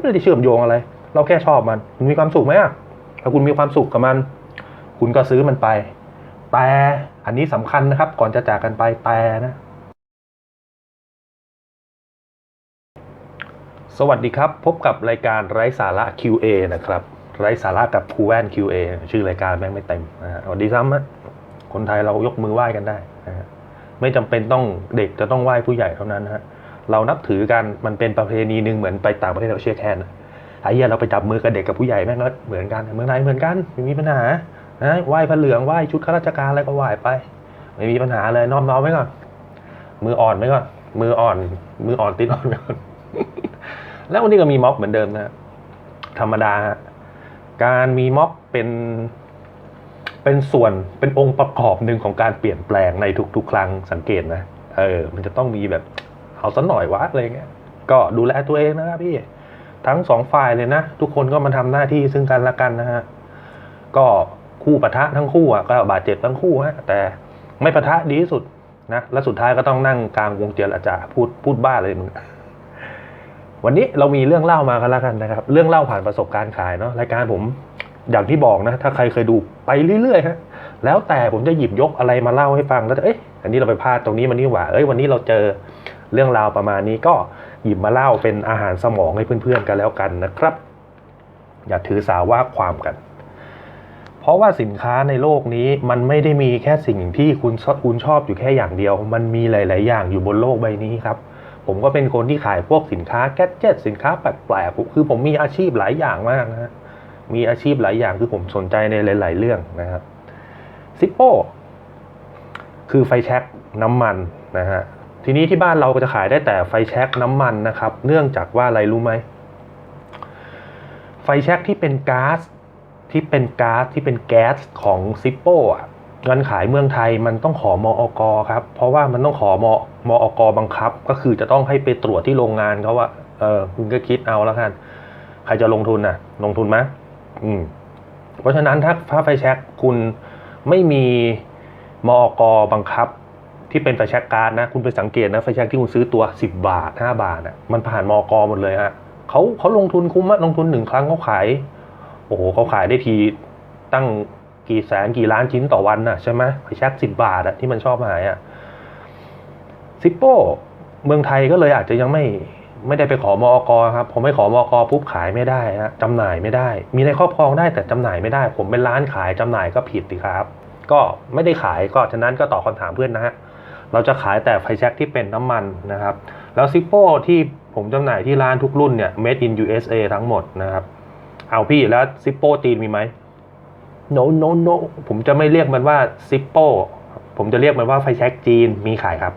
ไม่ได้เชื่อมโยงอะไร เราแค่ชอบมัน คุณมีความสุขไหมอะถ้าคุณมีความสุขกับมัน คุณก็ซื้อมันไป แต่อันนี้สำคัญนะครับ ก่อนจะจากกันไปแต่นะ สวัสดีครับ พบกับรายการไร้สาระ QA นะครับ ไร้สาระกับครูแว่น QA ชื่อรายการแม่งไม่เต็มนะฮะสวัสดีซ้ำฮะคนไทยเรายกมือไหว้กันได้นะฮะไม่จำเป็นต้องเด็กจะต้องไหว้ผู้ใหญ่เท่านั้นนะฮะ เรานับถือกันมันเป็นประเพณีหนึ่งเหมือนไปต่างประเทศเราเชื่อแค่นะไอ้เหี้ยเราไปจับมือกับเด็กกับผู้ใหญ่แม่งก็เหมือนกันเมืองไทยเหมือนกันไม่มีปัญหานะไหว้พระเหลืองไหว้ชุดข้าราชการอะไรก็ไหว้ไป ไม่มีปัญหาเลยน้อมน้อมไว้ก่อนมืออ่อนไว้ก่อนมืออ่อน มืออ่อนติดอ่อนไว้ก่อนแล้ววันนี้ก็มีม็อบเหมือนเดิมนะธรรมดาฮะการมีม็อบเป็นเป็นส่วนเป็นองค์ประกอบหนึ่งของการเปลี่ยนแปลงในทุกๆ ครั้งสังเกตนะเออ มันจะต้องมีแบบ เอาสักหน่อยวะอะไรเงี้ยก็ดูแลตัวเองนะครับพี่ทั้งสองฝ่ายเลยนะ ทุกคนก็มาทำหน้าที่ซึ่งกันและกันนะฮะก็คู่ปะทะทั้งคู่อะก็บาดเจ็บทั้งคู่ฮะแต่ไม่ปะทะดีที่สุดนะและสุดท้ายก็ต้องนั่งกลางวงเจรจาพูดพูดบ้าเลยมึงวันนี้เรามีเรื่องเล่ามากันแล้วกันนะครับ เรื่องเล่าผ่านประสบการณ์ขายเนาะรายการผมอย่างที่บอกนะ ถ้าใครเคยดูไปเรื่อยๆฮะแล้วแต่ผมจะหยิบยกอะไรมาเล่าให้ฟังแล้วเอ้ยอันนี้เราไปพลาดตรงนี้มันนี่หว่าเอ้ยวันนี้เราเจอ เรื่องราวประมาณนี้ก็หยิบมาเล่าเป็นอาหารสมองให้เพื่อนๆกันแล้วกันนะครับ อย่าถือสาว่าความกัน เพราะว่าสินค้าในโลกนี้มันไม่ได้มีแค่สิ่งที่คุณชอบคุณชอบอยู่แค่อย่างเดียว มันมีหลาย ๆ อย่างอยู่บนโลกใบนี้ครับผมก็เป็นคนที่ขายพวกสินค้าแก๊เจ็ตสินค้าแปลกๆคือผมมีอาชีพหลายอย่างมากนะมีอาชีพหลายอย่างคือผมสนใจในหลาย ๆ เรื่องนะครับซิปโปคือไฟแช็กน้ำมันนะฮะ ทีนี้ที่บ้านเราก็จะขายได้แต่ไฟแช็กน้ำมันนะครับ เนื่องจากว่าอะไรรู้ไหม ไฟแช็กที่เป็นก๊าซที่เป็นก๊าซที่เป็นแก๊สของซิปโป้อะเงินขายเมืองไทยมันต้องขอมอกครับ เพราะว่ามันต้องขอมมอกบังคับ ก็คือจะต้องให้ไปตรวจที่โรงงานเขาว่าเออคุณก็คิดเอาแล้วกันใครจะลงทุนน่ะ ลงทุนไหมอืม เพราะฉะนั้นถ้าถ้าไฟแช็กคุณไม่มีมอกบังคับ ที่เป็นไฟแช็กการดนะ คุณไปสังเกตนะไฟแช็กที่คุณซื้อตัว 10 บาท 5 บาทอะมันผ่านมอกหมดเลยฮะเขาเขาลงทุนคุ้มอะลงทุนหนึ่งครั้งเขาขาย โอ้โหเขาขายได้ทีตั้งกี่แสนกี่ล้านชิ้นต่อวันน่ะใช่ไหมไฟแช็กสิบบาทอะที่มันชอบหายอะซิปโป้เมืองไทยก็เลยอาจจะยังไม่ไม่ได้ไปขอมอกครับผมไม่ขอมอกปุ๊บขายไม่ได้ฮะจำหน่ายไม่ได้ มีในครอบครองได้แต่จำหน่ายไม่ได้ ผมเป็นร้านขายจำหน่ายก็ผิดสิครับ ก็ไม่ได้ขายก็ฉะนั้นก็ตอบคำถามเพื่อนนะฮะ เราจะขายแต่ไฟแช็กที่เป็นน้ำมันนะครับ แล้วซิปโป้ที่ผมจำหน่ายที่ร้านทุกรุ่นเนี่ย made in USA ทั้งหมดนะครับ เอาพี่แล้วซิปโป้จีนมีไหม no no no ผมจะไม่เรียกมันว่าซิปโป้ผมจะเรียกมันว่าไฟแช็กจีนมีขายครับ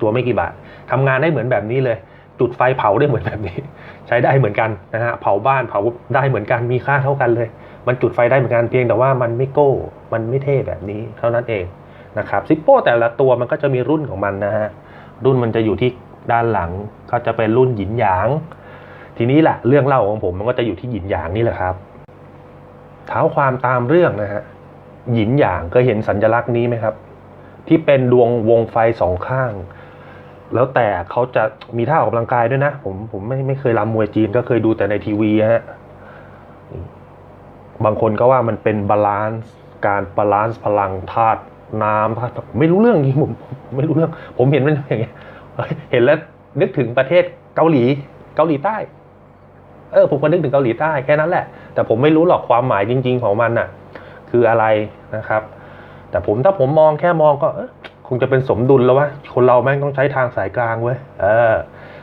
ตัวไม่กี่บาททำงานได้เหมือนแบบนี้เลย จุดไฟเผาได้เหมือนแบบนี้ ใช้ได้เหมือนกันนะฮะเผาบ้านเผาได้เหมือนกันมีค่าเท่ากันเลย มันจุดไฟได้เหมือนกันเพียงแต่ว่ามันไม่โก้ มันไม่เท่แบบนี้เท่านั้นเอง นะครับซิปโป้แต่ละตัวมันก็จะมีรุ่นของมันนะฮะ รุ่นมันจะอยู่ที่ด้านหลังก็จะเป็นรุ่นหยินหยาง ทีนี้แหละเรื่องเล่าของผมมันก็จะอยู่ที่หยินหยางนี่แหละครับ เท้าความตามเรื่องนะฮะหยินหยางเคยเห็นสัญลักษณ์นี้ไหมครับ ที่เป็นดวงวงไฟสองข้าง แล้วแต่เขาจะมีท่าออกกำลังกายด้วยนะ ผมผมไม่ไม่เคยรำมวยจีนก็เคยดูแต่ในทีวีฮะบางคนก็ว่ามันเป็นบาลานซ์การบาลานซ์พลังธาตุ น้ำธาตุผมไม่รู้เรื่องจริงผมผมไม่รู้เรื่อง ผมเห็นมันอย่างเงี้ยเห็นแล้วนึกถึงประเทศเกาหลี เกาหลีใต้ เออ ผมก็นึกถึงเกาหลีใต้แค่นั้นแหละ แต่ผมไม่รู้หรอกความหมายจริง ๆ ของมันน่ะ คืออะไรนะครับ แต่ผมถ้าผมมองแค่มองก็คงจะเป็นสมดุลแล้ววะคนเราแม่งต้องใช้ทางสายกลางเว้ยเออ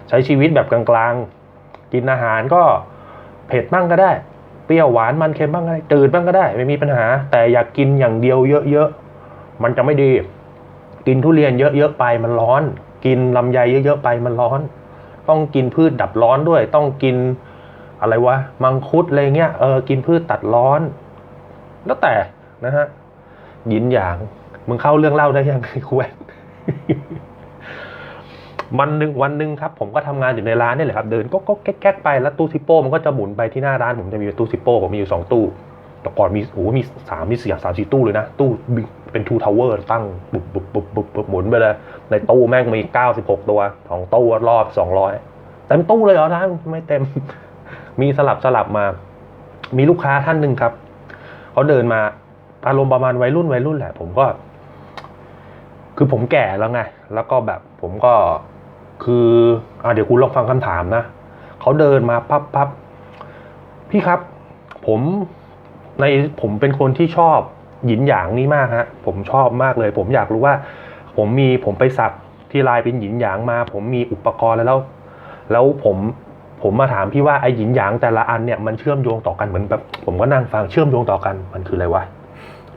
ใช้ชีวิตแบบกลางๆ กินอาหารก็เผ็ดบ้างก็ได้ เปรี้ยวหวานมันเค็มบ้างก็ได้จืดบ้างก็ได้ ไม่มีปัญหา แต่อยากกินอย่างเดียวเยอะๆ มันจะไม่ดี กินทุเรียนเยอะๆไปมันร้อน กินลำไยเยอะๆไปมันร้อน ต้องกินพืชดับร้อนด้วย ต้องกินอะไรวะมังคุดอะไรเงี้ยเออกินพืชตัดร้อน แล้วแต่นะฮะยินหยางมึงเข้าเรื่องเล่าได้ยังไงคุยวันหนึ่งวันหนึ่งครับ ผมก็ทำงานอยู่ในร้านนี่แหละครับ เดินก็ก็แก๊กๆไปแล้วตู้ซิปโป้มันก็จะหมุนไปที่หน้าร้านผมจะมีตู้ซิปโป้ผมมีอยู่สองตู้แต่ก่อนมีโอ้โหมีสามมีสี่สามสี่ตู้เลยนะ ตู้ เป็นทูทาวเวอร์ตั้งบุบบุบบุบบุบบุบหมุนไปเลย ในตู้แม่งมีเก้าสิบหกตัวสองตู้รอบสองร้อยเต็มตู้เลยเหรอท่านไม่เต็ม มีสลับสลับมา มีลูกค้าท่านหนึ่งครับเขาเดินมาอารมณ์ประมาณวัยรุ่นวัยรุ่นแหละ ผมก็ คือผมแก่แล้วไง แล้วก็แบบผมก็คืออ่าเดี๋ยวคุณลองฟังคำถามนะเขาเดินมาปั๊บปั๊บพี่ครับ ผมในผมเป็นคนที่ชอบ หยินหยางนี่มากฮะผมชอบมากเลย ผมอยากรู้ว่า ผมมีผมไปสักที่ลายเป็นหยินหยางมา ผมมีอุปกรณ์แล้วแล้ว แล้วผมผมมาถามพี่ว่าไอ้หยินหยางแต่ละอันเนี่ยมันเชื่อมโยงต่อกันเหมือนแบบผมก็นั่งฟังเชื่อมโยงต่อกันมันคืออะไรวะ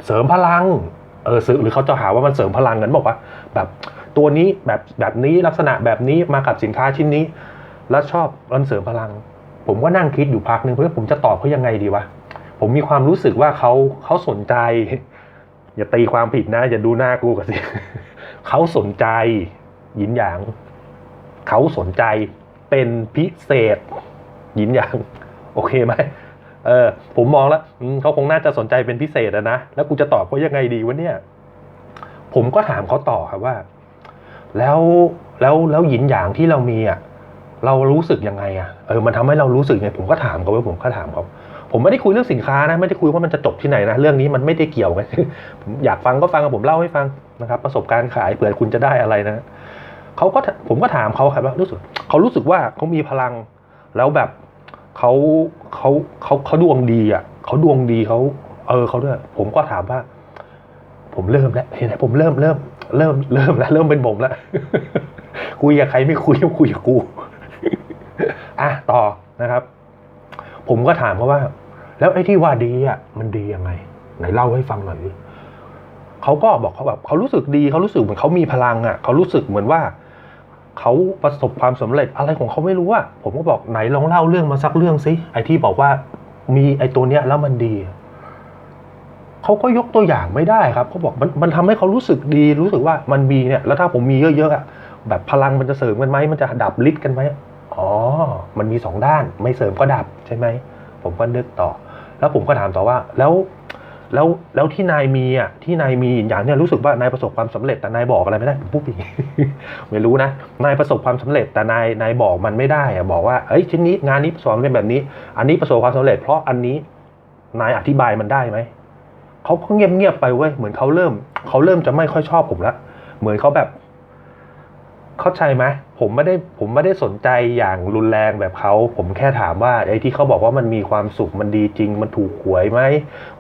เสริมพลังเออซื้อหรือเขาจะหาว่ามันเสริมพลังกันบอกว่าแบบตัวนี้แบบแบบนี้ลักษณะแบบนี้มากับสินค้าชิ้นนี้ แล้วชอบมันเสริมพลัง ผมก็นั่งคิดอยู่พักหนึ่งเพื่อผมจะตอบเขายังไงดีวะ ผมมีความรู้สึกว่าเขาเขาสนใจ อย่าตีความผิดนะ อย่าดูหน้ากูกันสิเขาสนใจหยินหยาง เขาสนใจเป็นพิเศษหยินหยาง โอเคไหมเออผมมองแล้วเขาคงน่าจะสนใจเป็นพิเศษนะแล้วกูจะตอบเขายังไงดีวะเนี่ย ผมก็ถามเขาต่อครับว่า แล้วแล้วแล้วหยินหยางที่เรามีอะเรารู้สึกยังไงอะเออมันทำให้เรารู้สึกไงผมก็ถามเขาว่าผมก็ถามเขา ผมไม่ได้คุยเรื่องสินค้านะไม่ได้คุยว่ามันจะจบที่ไหนนะเรื่องนี้มันไม่ได้เกี่ยวกันผมอยากฟังก็ฟังกับผมเล่าให้ฟังนะครับ ประสบการณ์ขายเผื่อคุณจะได้อะไรนะเขาก็ผมก็ถามเขาครับว่ารู้สึกเขารู้สึกว่าเขามีพลังแล้วแบบเขาเขาเขาเขาดวงดีอะเขาดวงดีเขาเออเขาด้วยผมก็ถามว่า ผมเริ่มแล้วเห็นไหมผมเริ่มเริ่มเริ่มเริ่มแล้วเริ่มเป็นผมแล้วคุยกับใครไม่คุยต้องคุยกับกูอะต่อนะครับ ผมก็ถามเขาว่า แล้วไอ้ที่ว่าดีอะมันดียังไง ไหนเล่าให้ฟังหน่อยดิเขาก็บอกเขาแบบเขารู้สึกดีเขารู้สึกเหมือนเขามีพลังอะเขารู้สึกเหมือนว่าเขาประสบความสำเร็จอะไรของเขาไม่รู้อะผมก็บอกไหนลองเล่าเรื่องมาสักเรื่องสิไอ้ที่บอกว่ามีไอ้ตัวเนี้ยแล้วมันดีเขาก็ยกตัวอย่างไม่ได้ครับเขาบอกมันมันทำให้เขารู้สึกดีรู้สึกว่ามันมีเนี่ย แล้วถ้าผมมีเยอะๆอะแบบพลังมันจะเสริมกันไหมมันจะดับฤทธิ์กันไหมอ๋อ มันมีสองด้าน ไม่เสริมก็ดับ ใช่ไหม ผมก็นึกต่อ แล้วผมก็ถามต่อว่าแล้วแล้วแล้วที่นายมีอะที่นายมีอย่างเนี้ยรู้สึกว่านายประสบความสำเร็จแต่นายบอกอะไรไม่ได้ผมพูดอีกไม่รู้นะนายประสบความสำเร็จแต่นายนายบอกมันไม่ได้อะบอกว่าเอ้ยชิ้นนี้งานนี้ประสบเร็จแบบนี้ อันนี้ประสบความสำเร็จ เพราะอันนี้นายอธิบายมันได้ไหมเขาก็เงียบเงียบๆไปเว้ยเหมือนเขาเริ่มเขาเริ่มจะไม่ค่อยชอบผมละเหมือนเขาแบบ เข้าใจไหมผมไม่ได้ผมไม่ได้สนใจอย่างรุนแรงแบบเขาผมแค่ถามว่าไอ้ที่เขาบอกว่ามันมีความสุขมันดีจริง มันถูกหวยไหม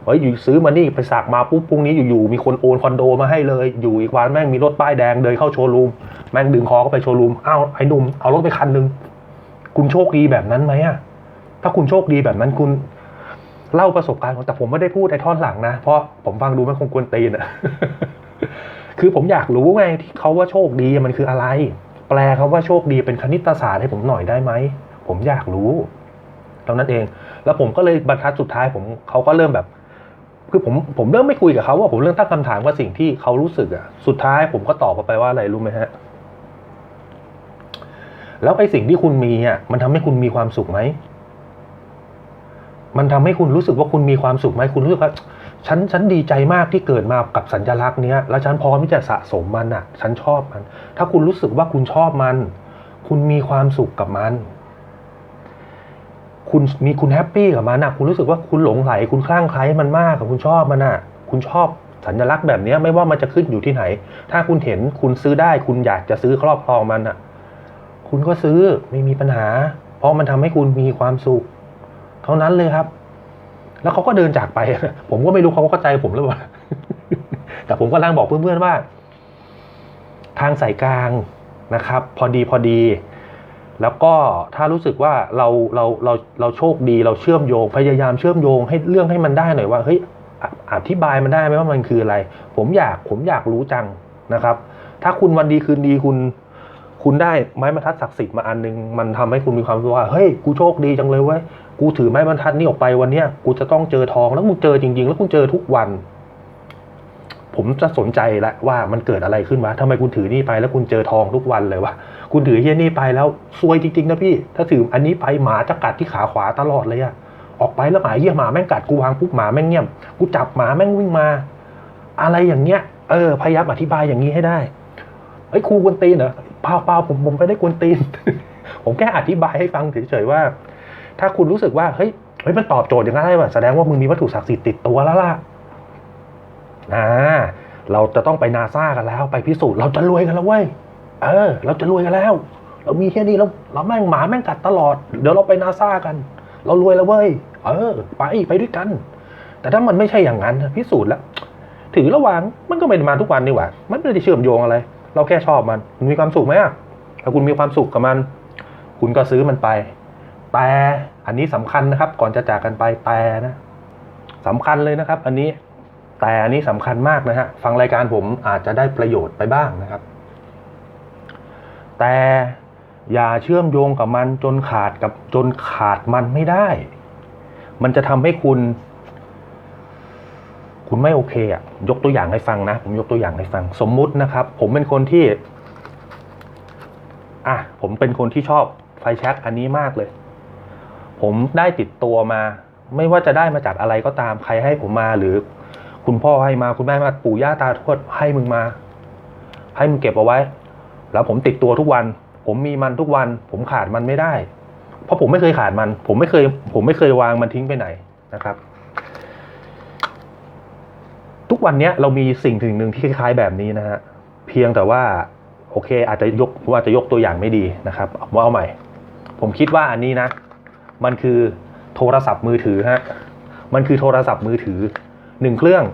เฮ้ยอยู่ซื้อมานี่ไปสักมาปุ๊บพรุ่งนี้อยู่ๆมีคนโอนคอนโดมาให้เลย อยู่อีกวันแม่งมีรถป้ายแดงเดินเข้าโชว์รูมแม่งดึงคอเข้าไปโชว์รูมอ้าวไอ้หนุ่มเอารถไปคันหนึ่งคุณโชคดีแบบนั้นไหมอะถ้าคุณโชคดีแบบนั้นคุณเล่าประสบการณ์ของแต่ผมไม่ได้พูดไอ้ท่อนหลังนะ เพราะผมฟังดูมันคงกวนตีนอะ คือผมอยากรู้ไงที่เขาว่าโชคดีมันคืออะไร แปลคำว่าโชคดีเป็นคณิตศาสตร์ให้ผมหน่อยได้ไหมผมอยากรู้เท่านั้นเอง แล้วผมก็เลยบรรทัดสุดท้ายผมเขาก็เริ่มแบบ คือผมผมเริ่มไม่คุยกับเขาว่าผมเริ่มตั้งคำถามว่าสิ่งที่เขารู้สึกอะสุดท้ายผมก็ตอบไปว่าอะไรรู้ไหมฮะแล้วไอ้สิ่งที่คุณมีอะมันทำให้คุณมีความสุขไหม มันทำให้คุณรู้สึกว่าคุณมีความสุขไหมคุณรู้สึกว่าฉันฉันดีใจมากที่เกิดมากับสัญลักษณ์เนี้ยแล้วฉันพร้อมที่จะสะสมมันอะ ฉันชอบมัน ถ้าคุณรู้สึกว่าคุณชอบมัน คุณมีความสุขกับมัน คุณมีคุณแฮปปี้กับมันอะคุณรู้สึกว่าคุณหลงไหลคุณคลั่งไคล้มันมากกับคุณชอบมันอะ คุณชอบสัญลักษณ์แบบนี้ไม่ว่ามันจะขึ้นอยู่ที่ไหน ถ้าคุณเห็นคุณซื้อได้ คุณอยากจะซื้อครอบครองมันอะ คุณก็ซื้อไม่มีปัญหา เพราะมันทำให้คุณมีความสุข เท่านั้นเลยครับ แล้วเขาก็เดินจากไป ผมก็ไม่รู้เขาเข้าใจผมหรือเปล่าแต่ผมก็ลังบอกเพื่อนๆว่า ทางสายกลางนะครับ พอดีพอดี แล้วก็ถ้ารู้สึกว่าเราเราเราเราโชคดีเราเชื่อมโยง พยายามเชื่อมโยงให้เรื่องให้มันได้หน่อยว่าเฮ้ยอะอธิบายมันได้ไหมว่ามันคืออะไร ผมอยากผมอยากรู้จังนะครับ ถ้าคุณวันดีคืนดีคุณ คุณได้ไม้บรรทัดศักดิ์สิทธิ์มาอันนึง มันทำให้คุณมีความรู้ว่า เฮ้ย กูโชคดีจังเลยเว้ย กูถือไม้บรรทัดนี้ออกไปวันเนี้ยกูจะต้องเจอทอง แล้วมึงเจอจริง ๆ แล้วคุณเจอทุกวัน ผมจะสนใจละว่ามันเกิดอะไรขึ้นวะทำไมคุณถือนี่ไปแล้วคุณเจอทองทุกวันเลยวะ คุณถือเฮียนี่ไปแล้วซวยจริงๆนะพี่ ถ้าถืออันนี้ไปหมาจะกัดที่ขาขวาตลอดเลยอะออกไปแล้วหมาเหี้ยหมาแม่งกัดกูวางปุ๊บหมาแม่งเงียบกูจับหมาแม่งวิ่งมา อะไรอย่างเงี้ย เออ พยายามอธิบายอย่างนี้ให้ได้เอ้ครูกวนตีนเหรอ เปล่าเปล่าผมผมไม่ได้กวนตีน ผมแค่อธิบายให้ฟังเฉยๆว่า ถ้าคุณรู้สึกว่าเฮ้ยเฮ้ยมันตอบโจทย์อย่างนั้นได้ป่ะแสดงว่ามึงมีวัตถุศักดิ์สิทธิ์ติดตัวแล้วล่ะอ่าเราจะต้องไปนาซากันแล้ว ไปพิสูจน์เราจะรวยกันแล้วเว้ยเออ เราจะรวยกันแล้ว เรามีแค่นี้เราเราแม่งหมาแม่งกัดตลอด เดี๋ยวเราไปนาซากัน เรารวยแล้วเว้ยเออ ไปไปด้วยกัน แต่ถ้ามันไม่ใช่อย่างนั้นพิสูจน์แล้ว ถือระว่างมันก็ไม่มาทุกวันนี่หว่า มันไม่ได้เชื่อมโยงอะไร เราแค่ชอบมันคุณมีความสุขไหมอะถ้าคุณมีความสุขกับมัน คุณก็ซื้อมันไป แต่อันนี้สำคัญนะครับ ก่อนจะจากกันไปแต่นะสำคัญเลยนะครับ อันนี้แต่อันนี้สำคัญมากนะฮะฟังรายการผมอาจจะได้ประโยชน์ไปบ้างนะครับ แต่อย่าเชื่อมโยงกับมันจนขาดกับจนขาดมันไม่ได้ มันจะทำให้คุณ คุณไม่โอเคอะยกตัวอย่างให้ฟังนะ ผมยกตัวอย่างให้ฟัง สมมุตินะครับ ผมเป็นคนที่ อะ ผมเป็นคนที่ชอบไฟแช็กอันนี้มากเลย ผมได้ติดตัวมา ไม่ว่าจะได้มาจากอะไรก็ตามใครให้ผมมาหรือ คุณพ่อให้มาคุณแม่มาปู่ย่าตาทวดให้มึงมา ให้มึงเก็บเอาไว้ แล้วผมติดตัวทุกวัน ผมมีมันทุกวัน ผมขาดมันไม่ได้ เพราะผมไม่เคยขาดมัน ผมไม่เคย ผมไม่เคยวางมันทิ้งไปไหนนะครับ ทุกวันนี้เรามีสิ่งสิ่งหนึ่งที่คล้ายแบบนี้นะฮะเพียงแต่ว่าโอเค อาจจะยกว่าจะยกตัวอย่างไม่ดีนะครับว่าเอาใหม่ ผมคิดว่าอันนี้นะ มันคือโทรศัพท์มือถือฮะมันคือโทรศัพท์มือถือหนึ่งเครื่อง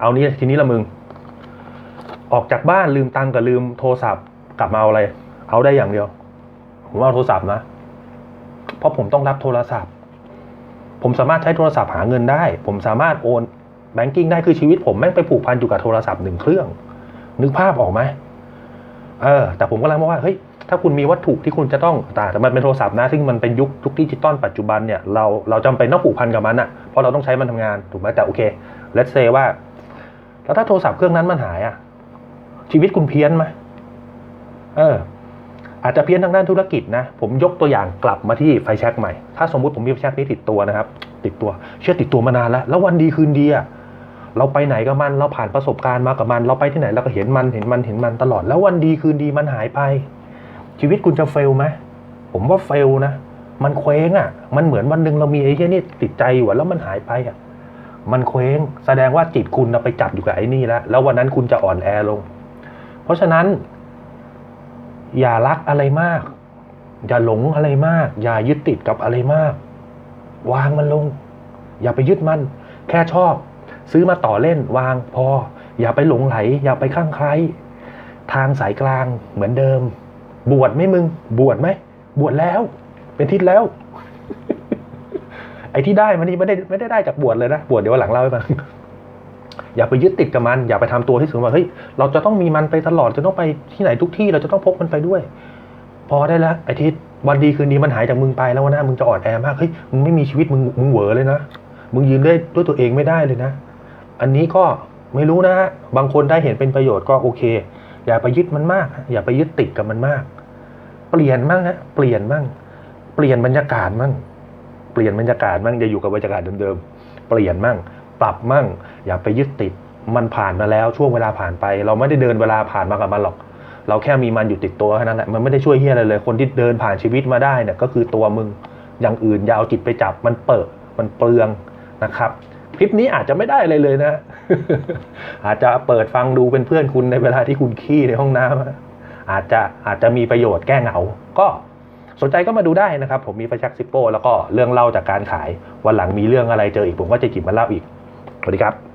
เอานี้ทีนี้ละมึง ออกจากบ้านลืมตังค์กับลืมโทรศัพท์กลับมาเอาอะไร เอาได้อย่างเดียว ผมเอาโทรศัพท์นะเพราะผมต้องรับโทรศัพท์ ผมสามารถใช้โทรศัพท์หาเงินได้ ผมสามารถโอน แบงกิ้งได้คือชีวิตผมแม่งไปผูกพันอยู่กับโทรศัพท์หนึ่งเครื่อง นึกภาพออกไหมเออ แต่ผมกำลังมองว่าเฮ้ยถ้าคุณมีวัตถุที่คุณจะต้องแต่แต่มันเป็นโทรศัพท์นะ ซึ่งมันเป็นยุคยุคดิจิตอลปัจจุบันเนี่ยเราเราจำเป็นต้องผูกพันกับมันอะเพราะเราต้องใช้มันทำงานถูกไหมแต่โอเคเลตเซว่า แล้วถ้าโทรศัพท์เครื่องนั้นมันหายอะชีวิตคุณเพี้ยนไหมเออ อาจจะเพี้ยนทางด้านธุรกิจนะ ผมยกตัวอย่างกลับมาที่ไฟแช็กใหม่ ถ้าสมมุติผมมีไฟแช็กนี้ติดตัวนะครับ ติดตัว เชื่อติดตัวมานานแล้ว แล้ววันดีคืนดีอะ เราไปไหนกับมัน เราผ่านประสบการณ์มากับมัน เราไปที่ไหนเราก็เห็นมันเห็นมันเห็นมันตลอด แล้ววันดีคืนดีมันหายไป ชีวิตคุณจะเฟลไหมผมว่าเฟลนะ มันเคว้งอะ่ะ มันเหมือนวันหนึ่งเรามีไอ้ที่นี่ติดใจอยู่ะแล้วมันหายไปอะ่ะ มันเคว้ง แสดงว่าจิตคุณไปจับอยู่กับไอ้นี่แล้ว แล้ววันนั้นคุณจะอ่อนแอลง เพราะฉะนั้น อย่ารักอะไรมาก อย่าหลงอะไรมาก อย่ายึดติดกับอะไรมาก วางมันลง อย่าไปยึดมัน แค่ชอบ ซื้อมาต่อเล่นวางพอ อย่าไปหลงไหล อย่าไปข้างใคร ทางสายกลางเหมือนเดิม บวชไหมมึง บวชไหม บวชแล้ว เป็นทิศแล้ว ไอ้ที่ได้มันนี่ไม่ได้ไม่ได้ได้จากบวชเลยนะ บวชเดี๋ยววันหลังเล่าให้ฟังอย่าไปยึดติดกับมัน อย่าไปทำตัวที่สูงว่าเฮ้ยเราจะต้องมีมันไปตลอดจะต้องไปที่ไหนทุกที่เราจะต้องพกมันไปด้วย พอได้แล้วไอ้ทิศวันดีคืนดีมันหายจากมึงไปแล้ววันหน้ามึงจะอ่อนแอมากเฮ้ยมึงไม่มีชีวิตมึงมึงเหวอเลยนะมึงยืนได้ด้วยตัวเองไม่ได้เลยนะ อันนี้ก็ไม่รู้นะฮะบางคนได้เห็นเป็นประโยชน์ก็โอเค อย่าไปยึดมันมาก อย่าไปยึดติดกับมันมาก เปลี่ยนมั่งฮะเปลี่ยนมั่ง เปลี่ยนบรรยากาศมั่ง เปลี่ยนบรรยากาศมั่งอย่าอยู่กับบรรยากาศเดิมๆเปลี่ยนมั่ง ปรับมั่ง อย่าไปยึดติดมันผ่านมาแล้วช่วงเวลาผ่านไป เราไม่ได้เดินเวลาผ่านมากับมันหรอก เราแค่มีมันอยู่ติดตัวแค่นั้นแหละมันไม่ได้ช่วยเฮียอะไรเลย คนที่เดินผ่านชีวิตมาได้เนี่ยก็คือตัวมึงอย่างอื่นอย่าเอาจิตไปจับมันเปิดมันเปลืองนะครับ ลิปนี้อาจจะไม่ได้อะไรเลยนะ อาจจะเปิดฟังดูเป็นเพื่อนคุณในเวลาที่คุณขี้ในห้องน้ำอะอาจจะอาจจะมีประโยชน์แก้เหงา ก็สนใจก็มาดูได้นะครับ ผมมีไฟแชักซิปโป แล้วก็เรื่องเล่าจากการขาย วันหลังมีเรื่องอะไรเจออีกผมก็จะจิบมาเล่าอีกสวัสดีครับ